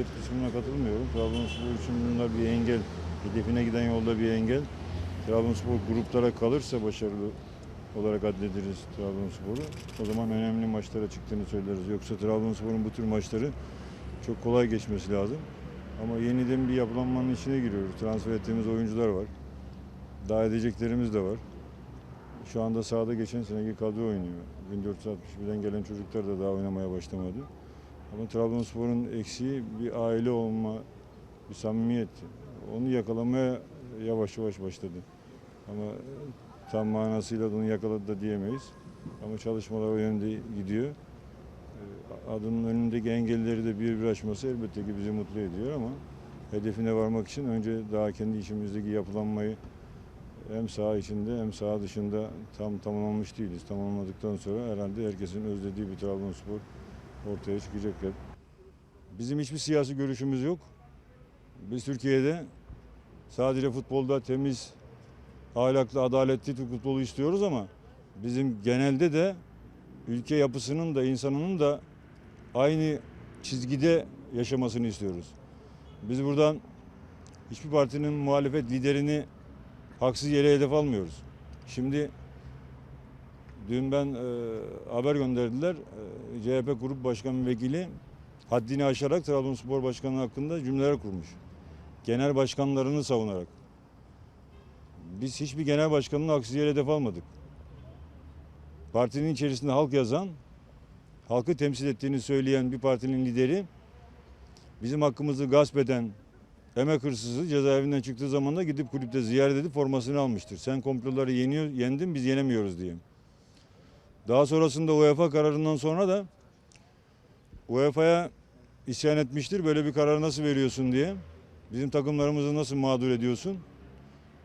galibiyet kısmına katılmıyorum. Trabzonspor için bunlar bir engel. Hedefine giden yolda bir engel. Trabzonspor gruplara kalırsa başarılı olarak addederiz Trabzonspor'u. O zaman önemli maçlara çıktığını söyleriz. Yoksa Trabzonspor'un bu tür maçları çok kolay geçmesi lazım. Ama yeniden bir yapılanmanın içine giriyoruz. Transfer ettiğimiz oyuncular var. Daha edeceklerimiz de var. Şu anda sahada geçen seneki kadro oynuyor. 1461'den gelen çocuklar da daha oynamaya başlamadı. Ama Trabzonspor'un eksiği bir aile olma, bir samimiyet. Onu yakalamaya yavaş yavaş başladı. Ama tam manasıyla onu yakaladı da diyemeyiz. Ama çalışmalar o yönde gidiyor. Ee, Adının önündeki engelleri de bir bir aşması elbette ki bizi mutlu ediyor ama hedefine varmak için önce daha kendi içimizdeki yapılanmayı hem saha içinde hem saha dışında tam tamamlamış değiliz. Tamamladıktan sonra herhalde herkesin özlediği bir Trabzonspor ortaya çıkacak hep. Bizim hiçbir siyasi görüşümüz yok. Biz Türkiye'de sadece futbolda temiz, ahlaklı, adaletli Türk futbolu istiyoruz ama bizim genelde de ülke yapısının da insanının da aynı çizgide yaşamasını istiyoruz. Biz buradan hiçbir partinin muhalefet liderini haksız yere hedef almıyoruz. Şimdi dün ben e, haber gönderdiler. E, CHP Grup Başkan Vekili haddini aşarak Trabzonspor Başkanı hakkında cümleler kurmuş. Genel başkanlarını savunarak. Biz hiçbir genel başkanın haksız yere hedef almadık. Partinin içerisinde halk yazan, halkı temsil ettiğini söyleyen bir partinin lideri bizim hakkımızı gasp eden emek hırsızı cezaevinden çıktığı zaman da gidip kulüpte ziyaret edip formasını almıştır. Sen komploları yeniyor, yendin biz yenemiyoruz diye. Daha sonrasında UEFA kararından sonra da UEFA'ya isyan etmiştir. Böyle bir kararı nasıl veriyorsun diye. Bizim takımlarımızı nasıl mağdur ediyorsun?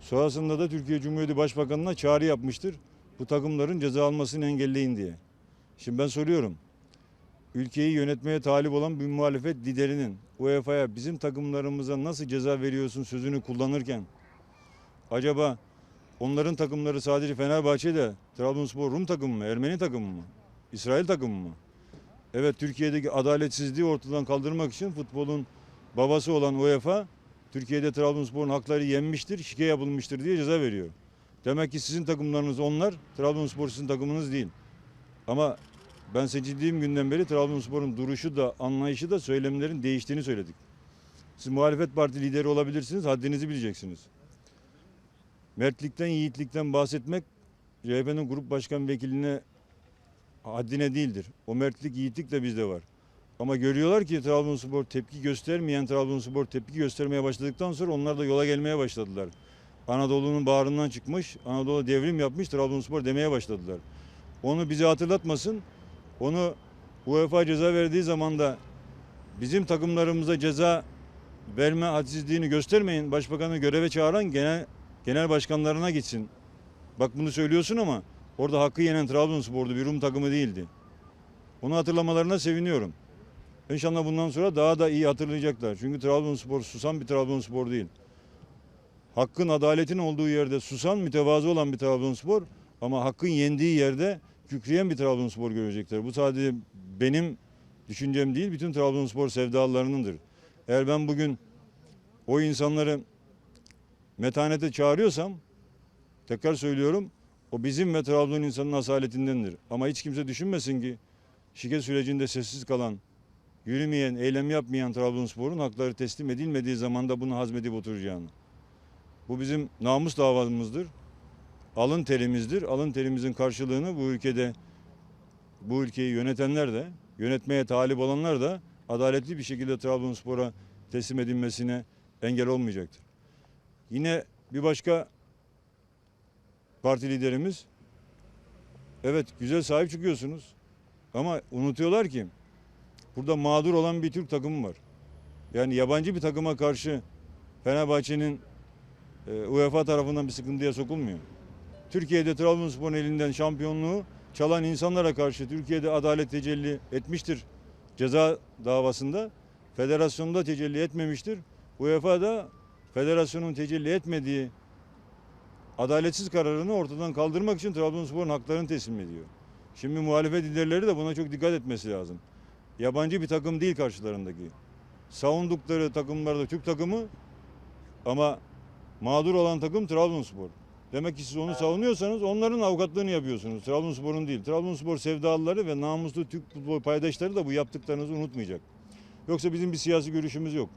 Sonrasında da Türkiye Cumhuriyeti Başbakanı'na çağrı yapmıştır. Bu takımların ceza almasını engelleyin diye. Şimdi ben soruyorum. Ülkeyi yönetmeye talip olan bir muhalefet liderinin UEFA'ya bizim takımlarımıza nasıl ceza veriyorsun sözünü kullanırken acaba onların takımları sadece Fenerbahçe'de Trabzonspor Rum takımı mı, Ermeni takımı mı, İsrail takımı mı? Evet Türkiye'deki adaletsizliği ortadan kaldırmak için futbolun babası olan UEFA Türkiye'de Trabzonspor'un hakları yenmiştir, şike yapılmıştır diye ceza veriyor. Demek ki sizin takımlarınız onlar, Trabzonspor sizin takımınız değil. Ama ben seçildiğim günden beri Trabzonspor'un duruşu da, anlayışı da söylemlerin değiştiğini söyledik. Siz muhalefet parti lideri olabilirsiniz, haddinizi bileceksiniz. Mertlikten, yiğitlikten bahsetmek CHP'nin grup başkan vekiline haddine değildir. O mertlik, yiğitlik de bizde var. Ama görüyorlar ki Trabzonspor tepki göstermeyen Trabzonspor tepki göstermeye başladıktan sonra onlar da yola gelmeye başladılar. Anadolu'nun bağrından çıkmış, Anadolu devrim yapmış Trabzonspor demeye başladılar. Onu bize hatırlatmasın. Onu UEFA ceza verdiği zaman da bizim takımlarımıza ceza verme hadsizliğini göstermeyin. Başbakanı göreve çağıran genel genel başkanlarına gitsin. Bak bunu söylüyorsun ama orada hakkı yenen Trabzonspor'du bir Rum takımı değildi. Onu hatırlamalarına seviniyorum. İnşallah bundan sonra daha da iyi hatırlayacaklar. Çünkü Trabzonspor susan bir Trabzonspor değil. Hakkın, adaletin olduğu yerde susan, mütevazı olan bir Trabzonspor ama hakkın yendiği yerde kükreyen bir Trabzonspor görecekler. Bu sadece benim düşüncem değil, bütün Trabzonspor sevdalarınındır. Eğer ben bugün o insanları metanete çağırıyorsam, tekrar söylüyorum, o bizim ve Trabzon insanının asaletindendir. Ama hiç kimse düşünmesin ki şike sürecinde sessiz kalan, yürümeyen, eylem yapmayan Trabzonspor'un hakları teslim edilmediği zaman da bunu hazmedip oturacağını. Bu bizim namus davamızdır. Alın terimizdir. Alın terimizin karşılığını bu ülkede bu ülkeyi yönetenler de, yönetmeye talip olanlar da adaletli bir şekilde Trabzonspor'a teslim edilmesine engel olmayacaktır. Yine bir başka parti liderimiz evet güzel sahip çıkıyorsunuz ama unutuyorlar ki burada mağdur olan bir Türk takımı var. Yani yabancı bir takıma karşı Fenerbahçe'nin e, UEFA tarafından bir sıkıntıya sokulmuyor. Türkiye'de Trabzonspor'un elinden şampiyonluğu çalan insanlara karşı Türkiye'de adalet tecelli etmiştir ceza davasında. Federasyonda tecelli etmemiştir. UEFA da federasyonun tecelli etmediği adaletsiz kararını ortadan kaldırmak için Trabzonspor'un haklarını teslim ediyor. Şimdi muhalefet liderleri de buna çok dikkat etmesi lazım. Yabancı bir takım değil karşılarındaki. savundukları takımlar da Türk takımı ama mağdur olan takım Trabzonspor. Demek ki siz onu savunuyorsanız onların avukatlığını yapıyorsunuz. Trabzonspor'un değil. Trabzonspor sevdalıları ve namuslu Türk futbol paydaşları da bu yaptıklarınızı unutmayacak. Yoksa bizim bir siyasi görüşümüz yok.